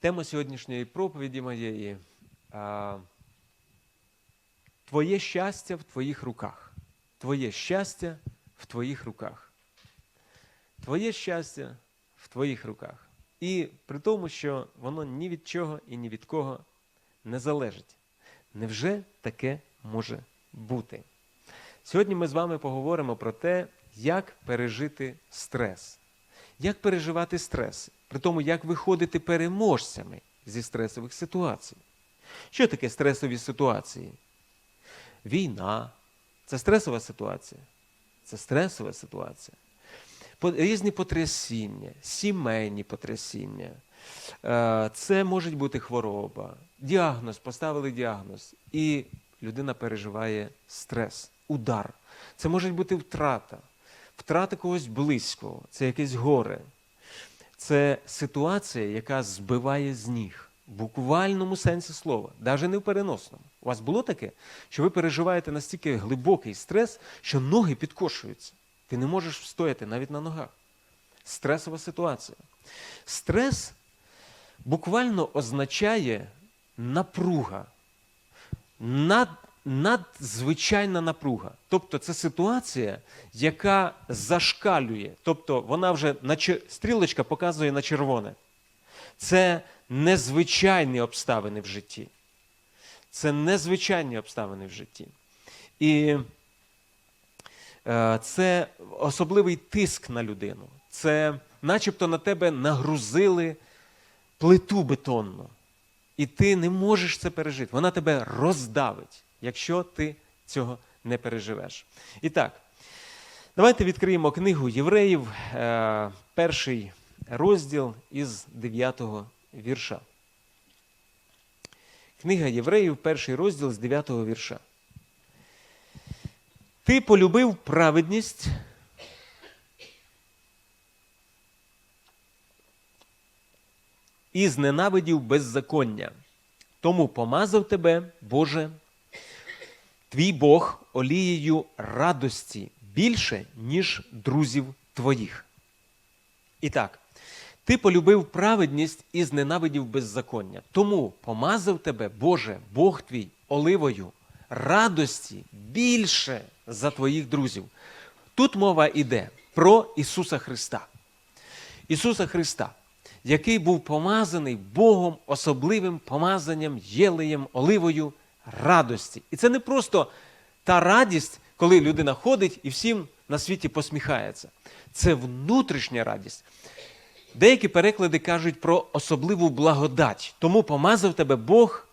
Тема сьогоднішньої проповіді моєї Твоє щастя в твоїх руках. Твоє щастя в твоїх руках. Твоє щастя в твоїх руках. І при тому, що воно ні від чого і ні від кого не залежить. Невже таке може бути? Сьогодні ми з вами поговоримо про те, як пережити стрес. Як переживати стрес, при тому, як виходити переможцями зі стресових ситуацій. Що таке стресові ситуації? Війна це стресова ситуація. Це стресова ситуація. Різні потрясіння, сімейні потрясіння. Е, Це може бути хвороба, діагноз, поставили діагноз, і людина переживає стрес, удар. Це може бути втрата, втрата когось близького, це якесь горе. Це ситуація, яка збиває з ніг. В буквальному сенсі слова, навіть не в переносному. У вас було таке, що ви переживаєте настільки глибокий стрес, що ноги підкошуються. Ти не можеш встояти навіть на ногах. Стресова ситуація. Стрес буквально означає напруга, над, надзвичайна напруга. Тобто це ситуація, яка зашкалює. Тобто вона вже на чер- стрілочка показує на червоне. Це незвичайні обставини в житті. Це незвичайні обставини в житті. І е, це особливий тиск на людину. Це начебто на тебе нагрузили плиту бетонну. І ти не можеш це пережити. Вона тебе роздавить, якщо ти цього не переживеш. І так, давайте відкриємо книгу Євреїв, е, перший розділ із 9 вірша. Книга Євреїв, перший розділ з 9 вірша. Ти полюбив праведність. І зненавидів беззаконня. Тому помазав тебе, Боже, твій Бог олією радості більше, ніж друзів твоїх. І так, ти полюбив праведність і зненавидів беззаконня. Тому помазав тебе, Боже, Бог твій, оливою радості більше за твоїх друзів. Тут мова йде про Ісуса Христа. Ісуса Христа, який був помазаний Богом особливим помазанням, єлеєм, оливою радості. І це не просто та радість, коли людина ходить і всім на світі посміхається. Це внутрішня радість. Деякі переклади кажуть про особливу благодать. Тому помазав тебе Бог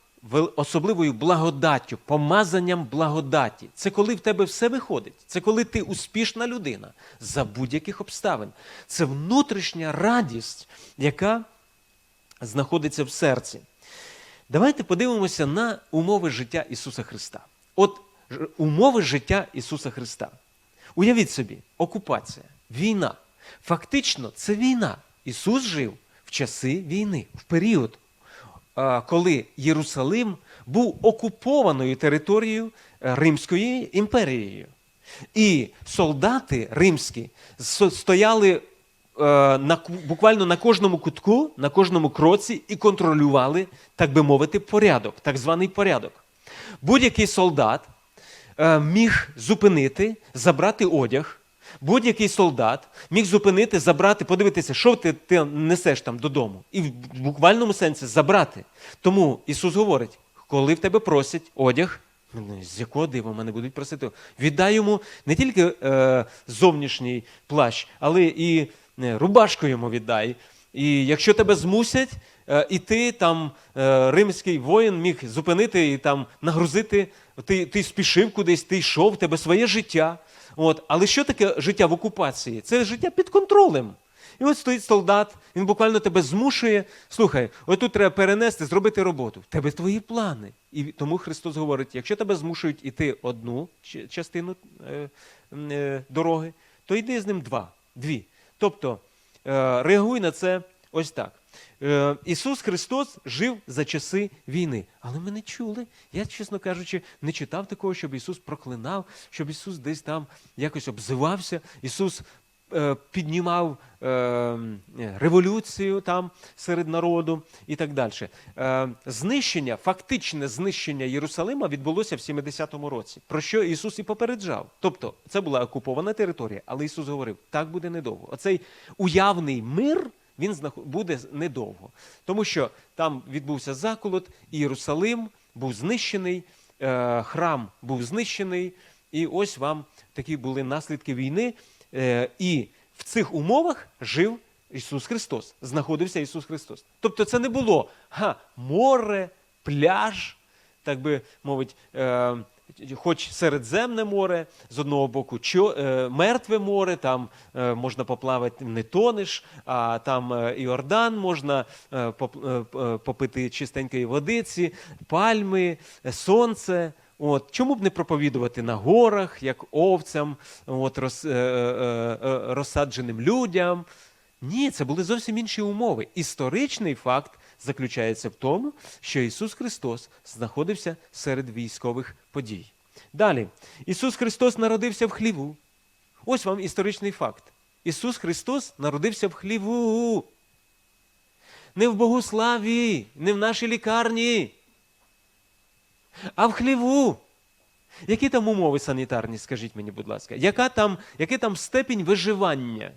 особливою благодаттю, помазанням благодаті. Це коли в тебе все виходить. Це коли ти успішна людина за будь-яких обставин. Це внутрішня радість, яка знаходиться в серці. Давайте подивимося на умови життя Ісуса Христа. От умови життя Ісуса Христа. Уявіть собі, окупація, війна. Фактично, це війна. Ісус жив в часи війни, в період, коли Єрусалим був окупованою територією е, Римської імперією. І солдати римські стояли на, буквально на кожному кутку, на кожному кроці і контролювали, так би мовити, порядок, так званий порядок. Будь-який солдат е, міг зупинити, забрати одяг. Будь-який солдат міг зупинити, забрати, подивитися, що ти, ти несеш там додому, і в буквальному сенсі забрати. Тому Ісус говорить: коли в тебе просять одяг, ну, з якого дива мене будуть просити? Віддай йому не тільки е, зовнішній плащ, але і е, рубашку йому віддай. І якщо тебе змусять, е, і ти там е, римський воїн міг зупинити і там нагрузити, ти, ти спішив кудись, ти йшов, в тебе своє життя. От. Але що таке життя в окупації? Це життя під контролем. І от стоїть солдат, він буквально тебе змушує. Слухай, отут треба перенести, зробити роботу. В тебе твої плани. І тому Христос говорить: якщо тебе змушують іти одну частину е, е, дороги, то йди з ним два, дві. Тобто е, реагуй на це ось так. Е, Ісус Христос жив за часи війни, але ми не чули. Я, чесно кажучи, не читав такого, щоб Ісус проклинав, щоб Ісус десь там якось обзивався. Ісус піднімав е, революцію там серед народу і так далі. Е, знищення, фактичне знищення Єрусалима відбулося в 70-му році, про що Ісус і попереджав. Тобто, це була окупована територія, але Ісус говорив, так буде недовго. Оцей уявний мир. Він буде недовго, тому що там відбувся заколот, Єрусалим був знищений, е, храм був знищений, і ось вам такі були наслідки війни. Е, і в цих умовах жив Ісус Христос, знаходився Ісус Христос. Тобто це не було га, море, пляж, так би мовить, е, хоч Середземне море, з одного боку, чо, е, мертве море, там е, можна поплавати, не тонеш, а там е, Іордан, можна е, поп- е, е, попити чистенької водиці, пальми, сонце. От. Чому б не проповідувати на горах, як овцям, от, роз, е, е, е, розсадженим людям? Ні, це були зовсім інші умови. Історичний факт заключається в тому, що Ісус Христос знаходився серед військових подій. Далі, Ісус Христос народився в хліву. Ось вам історичний факт. Ісус Христос народився в хліву. Не в Богославі, не в нашій лікарні, а в хліву. Які там умови санітарні, скажіть мені, будь ласка, Яка там, який там степінь виживання?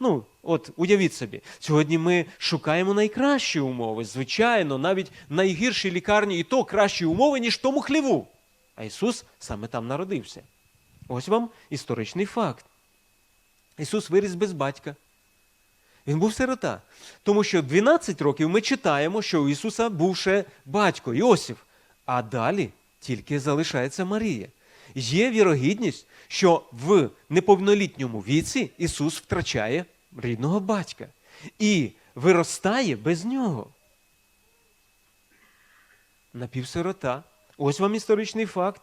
Ну, от уявіть собі, сьогодні ми шукаємо найкращі умови. Звичайно, навіть в найгіршій лікарні і то кращі умови, ніж тому хліву. А Ісус саме там народився. Ось вам історичний факт. Ісус виріс без батька. Він був сирота. Тому що 12 років ми читаємо, що у Ісуса був ще батько Іосиф. А далі тільки залишається Марія. Є вірогідність, що в неповнолітньому віці Ісус втрачає рідного батька і виростає без нього. Напівсирота. Ось вам історичний факт.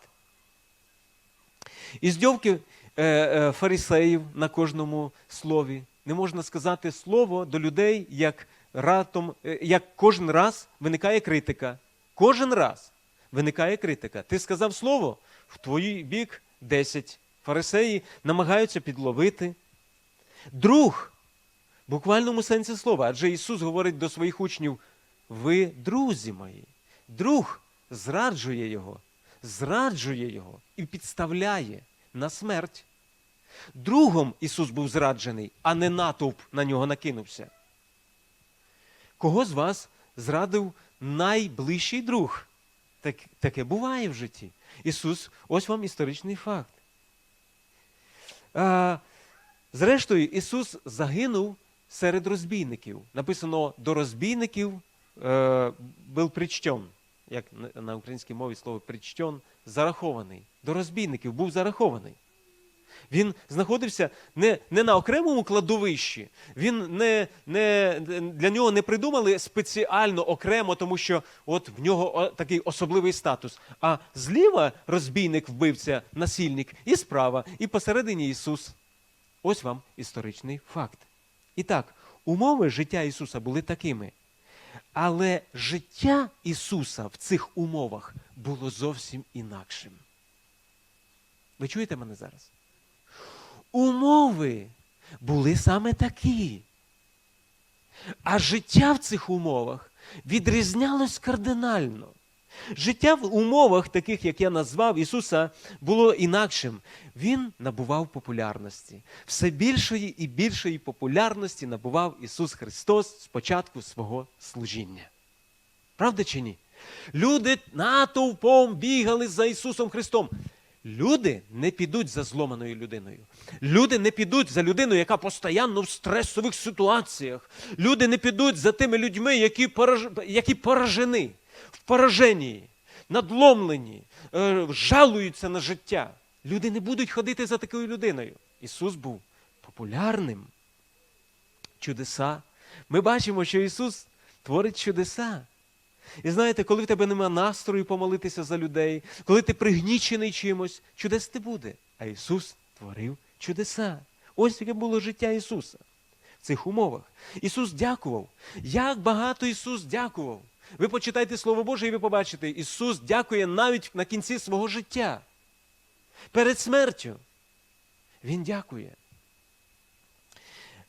Іздьовки е, е, фарисеїв на кожному слові. Не можна сказати слово до людей, як, ратом, е, як кожен раз виникає критика. Кожен раз виникає критика. Ти сказав слово, в твій бік 10. Фарисеї намагаються підловити. Друг, в буквальному сенсі слова, адже Ісус говорить до своїх учнів: ви друзі мої. Друг зраджує його, зраджує його і підставляє на смерть. Другом Ісус був зраджений, а не натовп на нього накинувся. Кого з вас зрадив найближчий друг? Так, таке буває в житті. Ісус, ось вам історичний факт. А, зрештою, Ісус загинув серед розбійників. Написано до розбійників е, був причтен. Як на- українській мові слово причтен, зарахований. До розбійників був зарахований. Він знаходився не, не на окремому кладовищі. Він не, не, для нього не придумали спеціально окремо, тому що от в нього такий особливий статус. А зліва розбійник, вбивця, насильник, і справа, і посередині Ісус. Ось вам історичний факт. І так, умови життя Ісуса були такими. Але життя Ісуса в цих умовах було зовсім інакшим. Ви чуєте мене зараз? Умови були саме такі. А життя в цих умовах відрізнялось кардинально. Життя в умовах, таких, як я назвав, Ісуса було інакшим. Він набував популярності. Все більшої і більшої популярності набував Ісус Христос з початку свого служіння. Правда чи ні? Люди натовпом бігали за Ісусом Христом. Люди не підуть за зломаною людиною. Люди не підуть за людиною, яка постійно в стресових ситуаціях. Люди не підуть за тими людьми, які, пораж... які поражені, в пораженні, надломлені, е, жалуються на життя. Люди не будуть ходити за такою людиною. Ісус був популярним. Чудеса. Ми бачимо, що Ісус творить чудеса. І знаєте, коли в тебе нема настрою помолитися за людей, коли ти пригнічений чимось, чудес не буде. А Ісус творив чудеса. Ось яке було життя Ісуса в цих умовах. Ісус дякував. Як багато Ісус дякував. Ви почитайте Слово Боже, і ви побачите, Ісус дякує навіть на кінці свого життя. Перед смертю. Він дякує.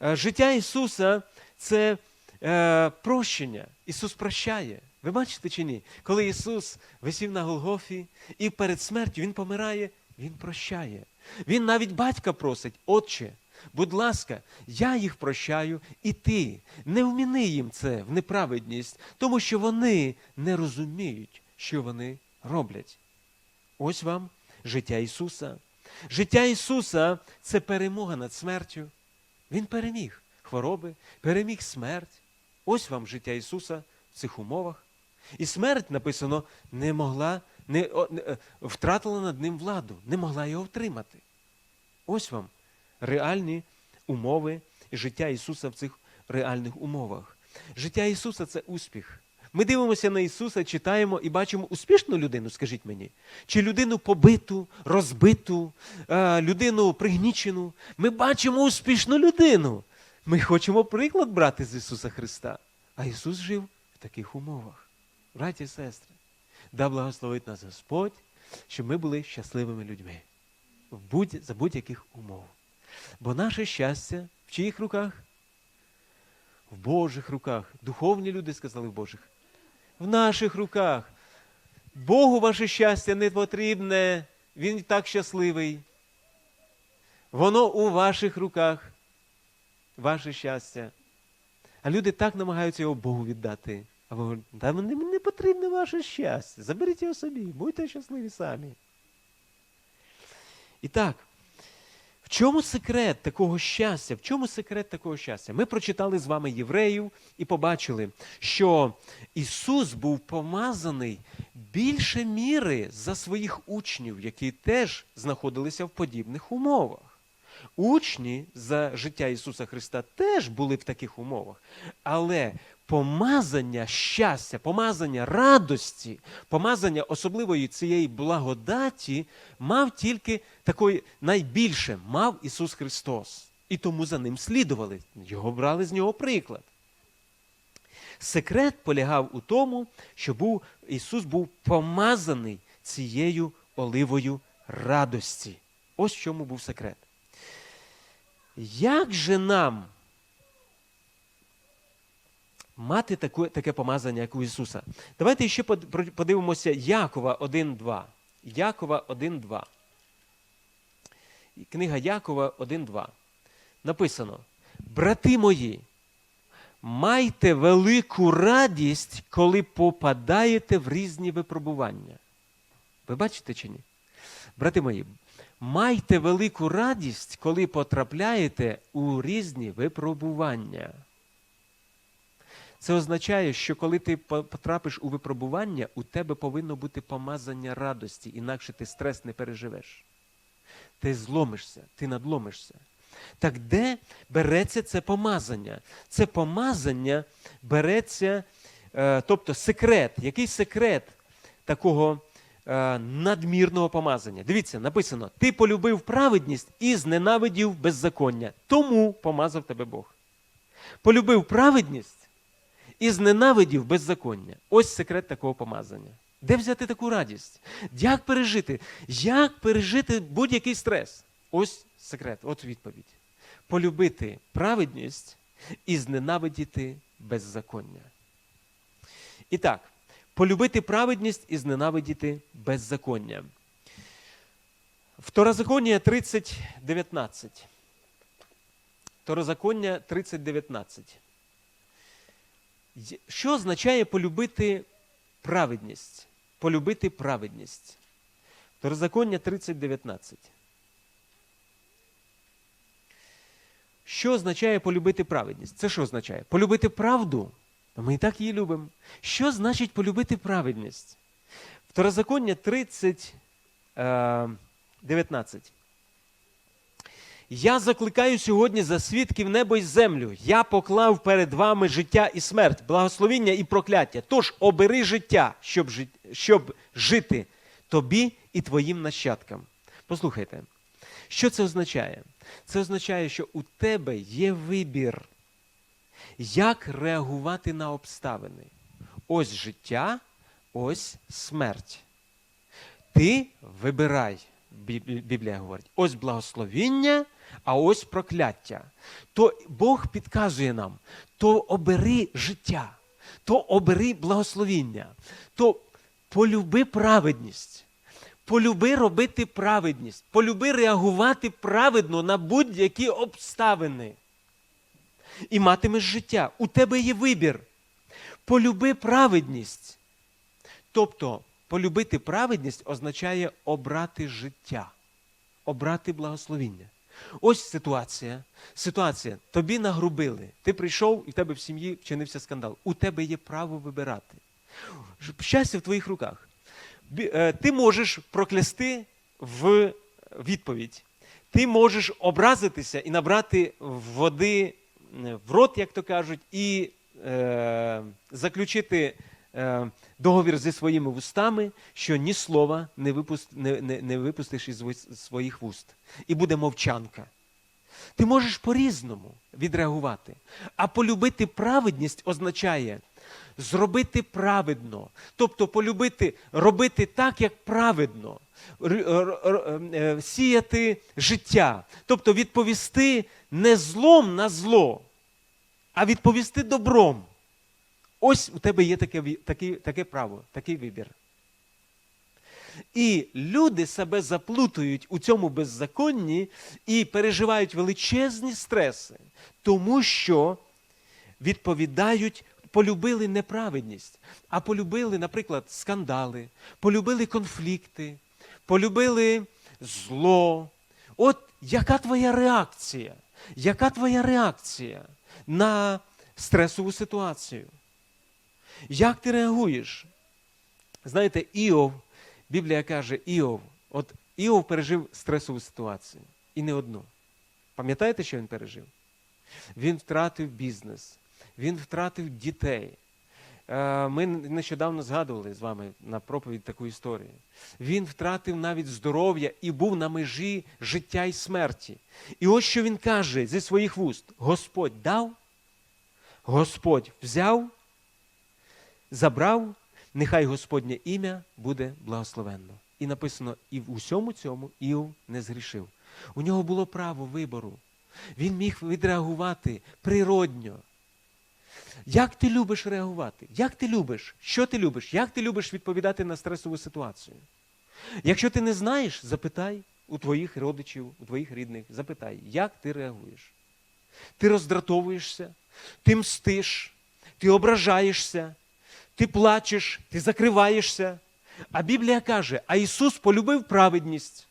Е, Життя Ісуса це е, прощення. Ісус прощає. Ви бачите чи ні? Коли Ісус висів на Голгофі і перед смертю Він помирає, Він прощає. Він навіть батька просить, Отче, будь ласка, я їх прощаю, і ти не вміни їм це в неправедність, тому що вони не розуміють, що вони роблять. Ось вам життя Ісуса. Життя Ісуса це перемога над смертю. Він переміг хвороби, переміг смерть. Ось вам життя Ісуса в цих умовах. І смерть, написано, не могла, не, не, е, втратила над ним владу, не могла його втримати. Ось вам реальні умови життя Ісуса в цих реальних умовах. Життя Ісуса це успіх. Ми дивимося на Ісуса, читаємо і бачимо успішну людину, скажіть мені, чи людину побиту, розбиту, е, людину пригнічену. Ми бачимо успішну людину. Ми хочемо приклад брати з Ісуса Христа. А Ісус жив в таких умовах. Браті і сестри, да благословить нас Господь, щоб ми були щасливими людьми в будь, за будь-яких умов. Бо наше щастя в чиїх руках? В Божих руках. Духовні люди сказали в Божих. В наших руках. Богу ваше щастя не потрібне, Він так щасливий. Воно у ваших руках, ваше щастя. А люди так намагаються його Богу віддати. А говорить, та мені не потрібне ваше щастя. Заберіть його собі, будьте щасливі самі. І так, в чому секрет такого щастя? В чому секрет такого щастя? Ми прочитали з вами євреїв і побачили, що Ісус був помазаний більше міри за своїх учнів, які теж знаходилися в подібних умовах. Учні за життя Ісуса Христа теж були в таких умовах. Але помазання щастя, помазання радості, помазання особливої цієї благодаті мав тільки такої найбільше мав Ісус Христос. І тому за ним слідували. Його брали з нього приклад. Секрет полягав у тому, що був, Ісус був помазаний цією оливою радості. Ось в чому був секрет. Як же нам мати таке, таке помазання, як у Ісуса? Давайте ще подивимося Якова 1.2. Якова 1.2. І Книга Якова 1.2. Написано: Брати мої, майте велику радість, коли попадаєте в різні випробування. Ви бачите чи ні? Брати мої, майте велику радість, коли потрапляєте у різні випробування. Це означає, що коли ти потрапиш у випробування, у тебе повинно бути помазання радості, інакше ти стрес не переживеш. Ти зломишся, ти надломишся. Так де береться це помазання? Це помазання береться, е, тобто секрет. Який секрет такого е, надмірного помазання? Дивіться, написано: ти полюбив праведність і зненавидів беззаконня. Тому помазав тебе Бог. Полюбив праведність і зненавидів беззаконня. Ось секрет такого помазання. Де взяти таку радість? Як пережити? Як пережити будь-який стрес? Ось секрет, от відповідь. Полюбити праведність і зненавидіти беззаконня. І так, полюбити праведність і зненавидіти беззаконня. Второзаконня 30.19. Второзаконня 30.19. Що означає полюбити праведність? Полюбити праведність. Второзаконня 30.19. Що означає полюбити праведність? Це що означає? Полюбити правду? Ми і так її любимо. Що значить полюбити праведність? Второзаконня 30, е, 19. Я закликаю сьогодні за свідків небо й землю. Я поклав перед вами життя і смерть, благословіння і прокляття. Тож обери життя, щоб, жи- щоб жити тобі і твоїм нащадкам. Послухайте, що це означає? Це означає, що у тебе є вибір, як реагувати на обставини. Ось життя, ось смерть. Ти вибирай, Бі- Бі- Біблія говорить. Ось благословіння, а ось прокляття. То Бог підказує нам, то обери життя, то обери благословіння, то полюби праведність. Полюби робити праведність, полюби реагувати праведно на будь-які обставини. І матимеш життя. У тебе є вибір. Полюби праведність. Тобто, полюбити праведність означає обрати життя, обрати благословіння. Ось ситуація. Ситуація. Тобі нагрубили. Ти прийшов і в тебе в сім'ї вчинився скандал. У тебе є право вибирати. Щастя в твоїх руках. Е, Ти можеш проклясти в відповідь. Ти можеш образитися і набрати води в рот, як то кажуть, і е, заключити договір зі своїми вустами, що ні слова не, випуст, не, не, не випустиш із своїх вуст. І буде мовчанка. Ти можеш по-різному відреагувати. А полюбити праведність означає зробити праведно. Тобто полюбити, робити так, як праведно, е, сіяти життя. Тобто відповісти не злом на зло, а відповісти добром. Ось у тебе є таке, таке, таке право, такий вибір. І люди себе заплутують у цьому беззаконні і переживають величезні стреси, тому що відповідають, полюбили неправедність, а полюбили, наприклад, скандали, полюбили конфлікти, полюбили зло. От яка твоя реакція? Яка твоя реакція на стресову ситуацію? Як ти реагуєш? Знаєте, Іов, Біблія каже, Іов, от Іов пережив стресову ситуацію. І не одну. Пам'ятаєте, що він пережив? Він втратив бізнес, він втратив дітей. Е, Ми нещодавно згадували з вами на проповідь таку історію. Він втратив навіть здоров'я і був на межі життя і смерті. І ось що він каже зі своїх вуст: Господь дав, Господь взяв, забрав, нехай Господнє ім'я буде благословенно. І написано, і в усьому цьому Іов не згрішив. У нього було право вибору. Він міг відреагувати природньо. Як ти любиш реагувати? Як ти любиш? Що ти любиш? Як ти любиш відповідати на стресову ситуацію? Якщо ти не знаєш, запитай у твоїх родичів, у твоїх рідних, запитай, як ти реагуєш? Ти роздратовуєшся, ти мстиш, ти ображаєшся, ти плачеш, ти закриваєшся. А Біблія каже, а Ісус полюбив праведність.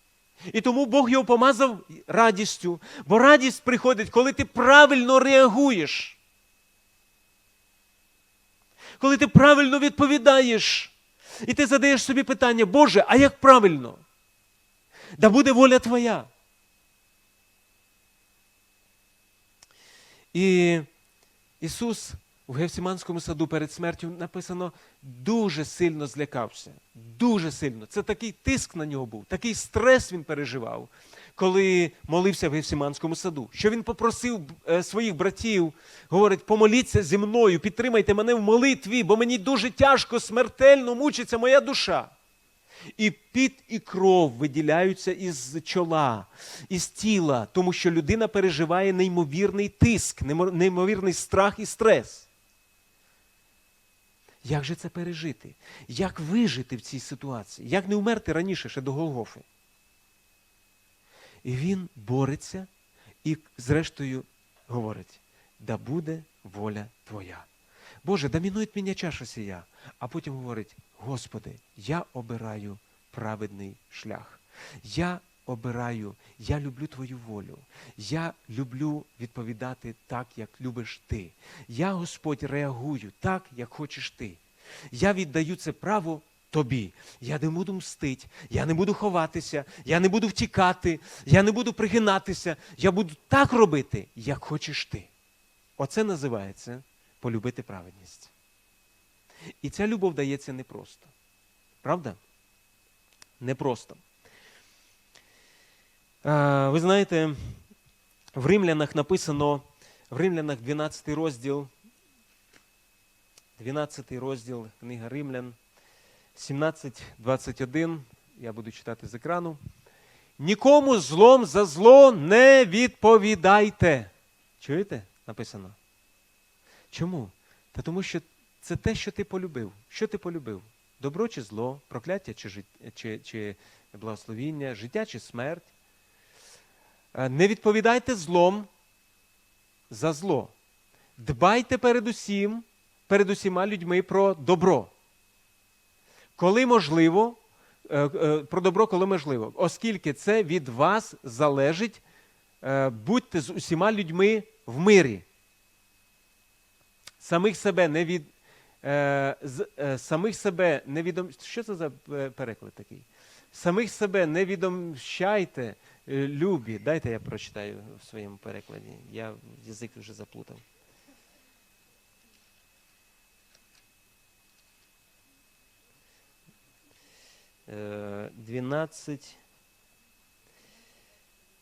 І тому Бог його помазав радістю, бо радість приходить, коли ти правильно реагуєш. Коли ти правильно відповідаєш, і ти задаєш собі питання, Боже, а як правильно? Да буде воля Твоя. І Ісус у Гефсиманському саду перед смертю написано дуже сильно злякався. Дуже сильно. Це такий тиск на нього був, такий стрес він переживав, коли молився в Гефсиманському саду. Що він попросив е, своїх братів, говорить, помоліться зі мною, підтримайте мене в молитві, бо мені дуже тяжко, смертельно мучиться моя душа. І піт і кров виділяються із чола, із тіла, тому що людина переживає неймовірний тиск, неймо- неймовірний страх і стрес. Як же це пережити? Як вижити в цій ситуації? Як не вмерти раніше ще до Голгофи? І він бореться і, зрештою, говорить: да буде воля Твоя. Боже, домінує мене чаша сія. А потім говорить: Господи, я обираю праведний шлях. Я обираю, я люблю Твою волю. Я люблю відповідати так, як любиш ти. Я, Господь, реагую так, як хочеш ти. Я віддаю це право тобі. Я не буду мстити, я не буду ховатися, я не буду втікати, я не буду пригинатися. Я буду так робити, як хочеш ти. Оце називається полюбити праведність. І ця любов дається непросто. Правда? Непросто. Ви знаєте, в Римлянах написано, в Римлянах 12 розділ, 12 розділ, книга Римлян, 17.21, я буду читати з екрану. Нікому злом за зло не відповідайте. Чуєте? Написано. Чому? Та тому що це те, що ти полюбив. Що ти полюбив? Добро чи зло, прокляття чи, чи, чи благословіння, життя чи смерть. Е, Не відповідайте злом за зло. Дбайте перед усім, перед усіма людьми про добро. Коли можливо, е, е, про добро, коли можливо, оскільки це від вас залежить, будьте з усіма людьми в мирі. Самих себе не від. Самих себе не. Що це за переклад такий? Самих себе не відомщайте, любі. Дайте я прочитаю в своєму перекладі. Я язик вже заплутав. Е, 12.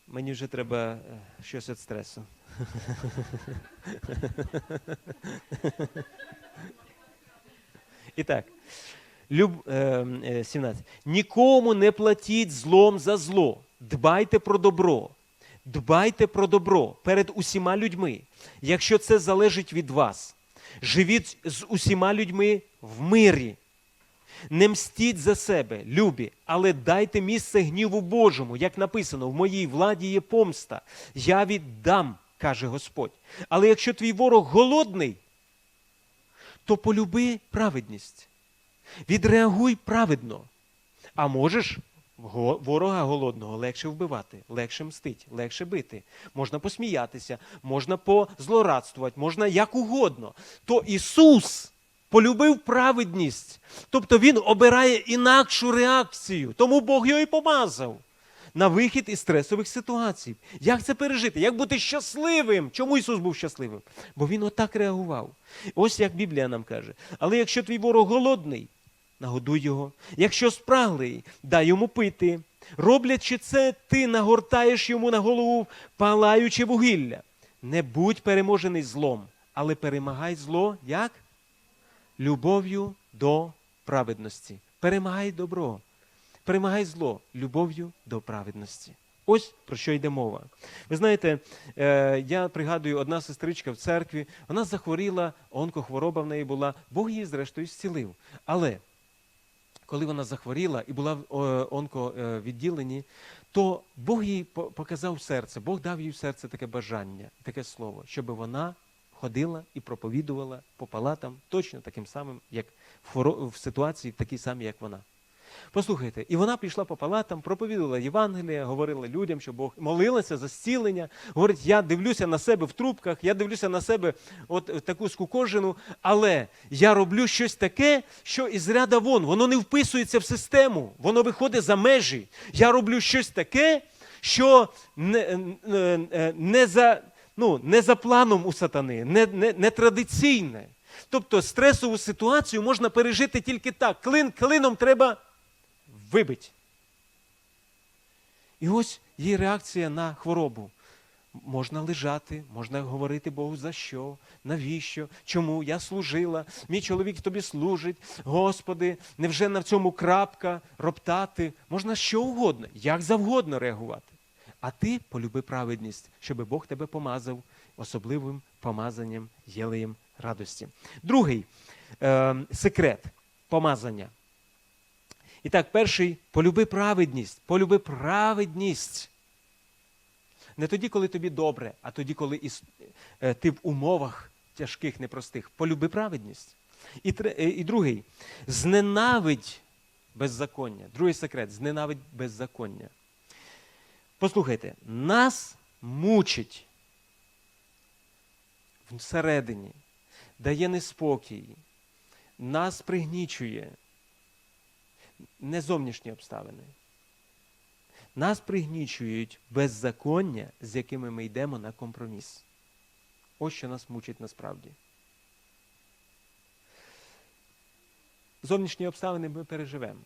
Мені вже треба е, щось від стресу. І так, Люб, е, е, 17. Нікому не платіть злом за зло. Дбайте про добро. Дбайте про добро перед усіма людьми, якщо це залежить від вас. Живіть з усіма людьми в мирі. Не мстіть за себе, любі, але дайте місце гніву Божому, як написано, в моїй владі є помста. Я віддам, каже Господь. Але якщо твій ворог голодний, то полюби праведність. Відреагуй праведно. А можеш ворога голодного легше вбивати, легше мстить, легше бити. Можна посміятися, можна позлорадствувати, можна як угодно. То Ісус полюбив праведність. Тобто Він обирає інакшу реакцію. Тому Бог його і помазав на вихід із стресових ситуацій. Як це пережити? Як бути щасливим? Чому Ісус був щасливим? Бо Він отак реагував. Ось як Біблія нам каже. Але якщо твій ворог голодний, нагодуй його. Якщо спраглий, дай йому пити. Роблячи це, ти нагортаєш йому на голову палаюче вугілля. Не будь переможений злом, але перемагай зло як? Любов'ю до праведності. Перемагай добро. Перемагай зло любов'ю до праведності. Ось про що йде мова. Ви знаєте, е, я пригадую, одна сестричка в церкві, вона захворіла, онкохвороба в неї була, Бог її зрештою зцілив. Але коли вона захворіла і була в е, онковідділенні, то Бог їй показав серце, Бог дав їй в серце таке бажання, таке слово, щоб вона ходила і проповідувала по палатам точно таким самим, як в ситуації, такій самій, як вона. Послухайте, і вона пішла по палатам, проповідувала Євангелія, говорила людям, що Бог молилася за зцілення. Говорить, я дивлюся на себе в трубках, я дивлюся на себе от таку скукожену, але я роблю щось таке, що із ряда вон, воно не вписується в систему, воно виходить за межі. Я роблю щось таке, що не, не, не, за, ну, не за планом у сатани, не, не, не традиційне. Тобто стресову ситуацію можна пережити тільки так. Клин клином треба вибить. І ось її реакція на хворобу. Можна лежати, можна говорити Богу за що, навіщо, чому я служила, мій чоловік тобі служить, Господи, невже на цьому крапка, роптати, можна що угодно, як завгодно реагувати. А ти полюби праведність, щоб Бог тебе помазав особливим помазанням, єлеєм радості. Другий е, секрет помазання. І так, перший полюби праведність, полюби праведність. Не тоді, коли тобі добре, а тоді, коли е, ти в умовах тяжких, непростих. Полюби праведність. І, е, і другий зненавидь беззаконня. Другий секрет зненавидь беззаконня. Послухайте, нас мучить всередині, дає неспокій, нас пригнічує не зовнішні обставини. Нас пригнічують беззаконня, з якими ми йдемо на компроміс. Ось що нас мучить насправді. Зовнішні обставини ми переживемо.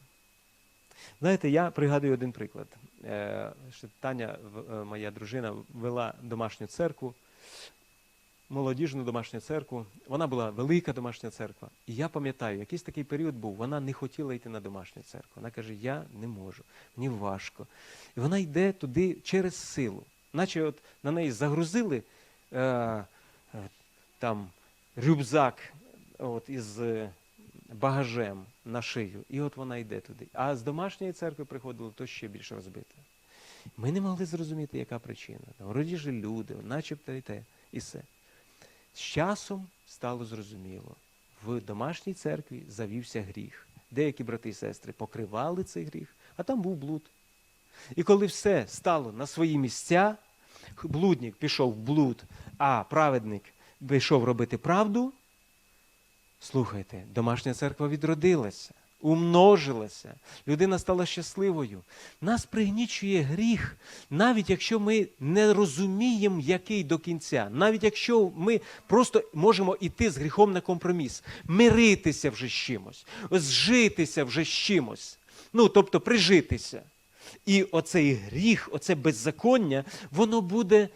Знаєте, я пригадую один приклад. Е, що Таня, е, моя дружина, вела домашню церкву. Молодіжну домашню церкву. Вона була велика домашня церква. І я пам'ятаю, якийсь такий період був, вона не хотіла йти на домашню церкву. Вона каже, я не можу, мені важко. І вона йде туди через силу. Наче от на неї загрузили е, е, там рюкзак от, із е, багажем на шию. І от вона йде туди. А з домашньої церкви приходило то ще більш розбите. Ми не могли зрозуміти, яка причина. Вроді ж люди, начебто і те, і все. З часом стало зрозуміло, в домашній церкві завівся гріх. Деякі брати і сестри покривали цей гріх, а там був блуд. І коли все стало на свої місця, блудник пішов в блуд, а праведник пішов робити правду, слухайте, домашня церква відродилася, умножилася, людина стала щасливою. Нас пригнічує гріх, навіть якщо ми не розуміємо, який до кінця, навіть якщо ми просто можемо йти з гріхом на компроміс, миритися вже з чимось, зжитися вже з чимось, ну тобто прижитися. І оцей гріх, оце беззаконня, воно буде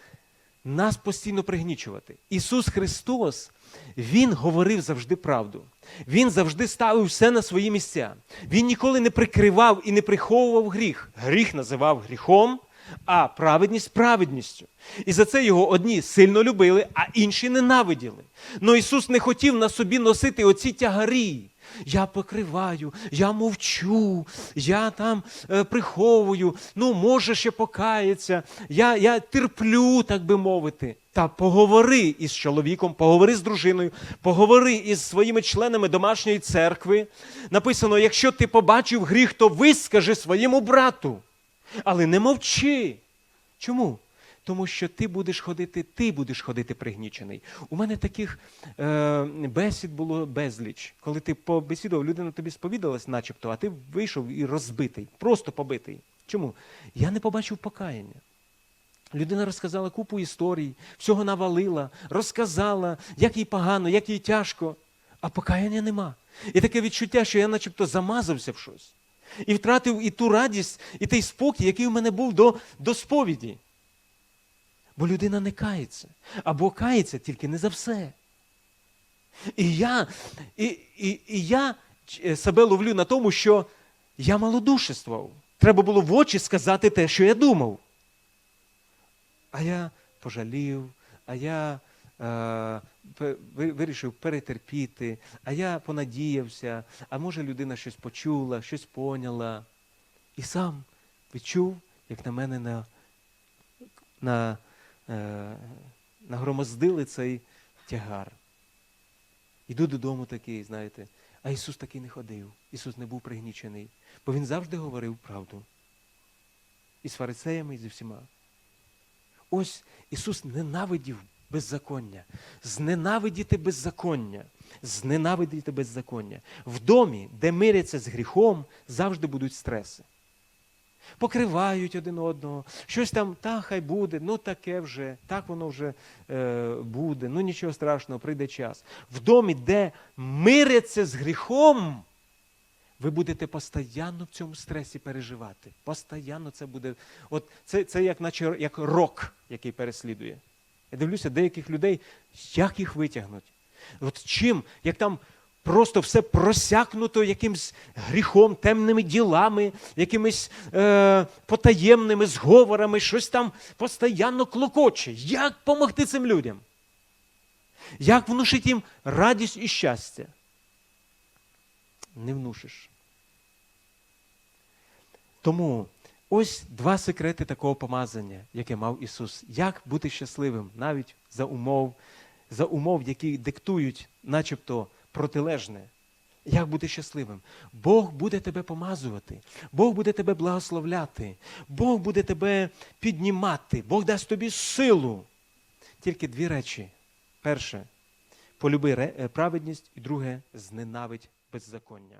нас постійно пригнічувати. Ісус Христос, Він говорив завжди правду. Він завжди ставив все на свої місця. Він ніколи не прикривав і не приховував гріх. Гріх називав гріхом, а праведність праведністю. І за це його одні сильно любили, а інші ненавиділи. Но Ісус не хотів на собі носити оці тягарі. Я покриваю, я мовчу, я там е, приховую, ну, може ще покається, я, я терплю, так би мовити. Та поговори із чоловіком, поговори з дружиною, поговори із своїми членами домашньої церкви. Написано: якщо ти побачив гріх, то вискажи своєму брату. Але не мовчи. Чому? Тому що ти будеш ходити, ти будеш ходити пригнічений. У мене таких е, бесід було безліч. Коли ти побесідував, людина тобі сповідалась, начебто, а ти вийшов і розбитий, просто побитий. Чому? Я не побачив покаяння. Людина розказала купу історій, всього навалила, розказала, як їй погано, як їй тяжко, а покаяння нема. І таке відчуття, що я начебто замазався в щось. І втратив і ту радість, і той спокій, який у мене був до, до сповіді. Бо людина не кається. Або кається тільки не за все. І я, і, і, і я е, себе ловлю на тому, що я малодушествував. Треба було в очі сказати те, що я думав. А я пожалів, а я е, вирішив перетерпіти, а я понадіявся, а може людина щось почула, щось поняла. І сам відчув, як на мене на, на, нагромоздили цей тягар. Іду додому такий, знаєте, а Ісус такий не ходив. Ісус не був пригнічений, бо Він завжди говорив правду. І з фарисеями, і зі всіма. Ось Ісус ненавидів беззаконня. Зненавидіти беззаконня. Зненавидіти беззаконня. В домі, де миряться з гріхом, завжди будуть стреси. Покривають один одного, щось там, та хай буде, ну таке вже, так воно вже е, буде, ну нічого страшного, прийде час. В домі, де миряться з гріхом, ви будете постійно в цьому стресі переживати. Постоянно це буде. От це, це як наче як рок, який переслідує. Я дивлюся, деяких людей, як їх витягнуть. От чим, як там просто все просякнуто якимсь гріхом, темними ділами, якимись е, потаємними зговорами, щось там постійно клокоче. Як помогти цим людям? Як внушити їм радість і щастя? Не внушиш. Тому ось два секрети такого помазання, яке мав Ісус. Як бути щасливим навіть за умов, за умов, які диктують, начебто, протилежне. Як бути щасливим? Бог буде тебе помазувати, Бог буде тебе благословляти, Бог буде тебе піднімати, Бог дасть тобі силу. Тільки дві речі. Перше, полюби е, праведність, і друге зненавидь беззаконня.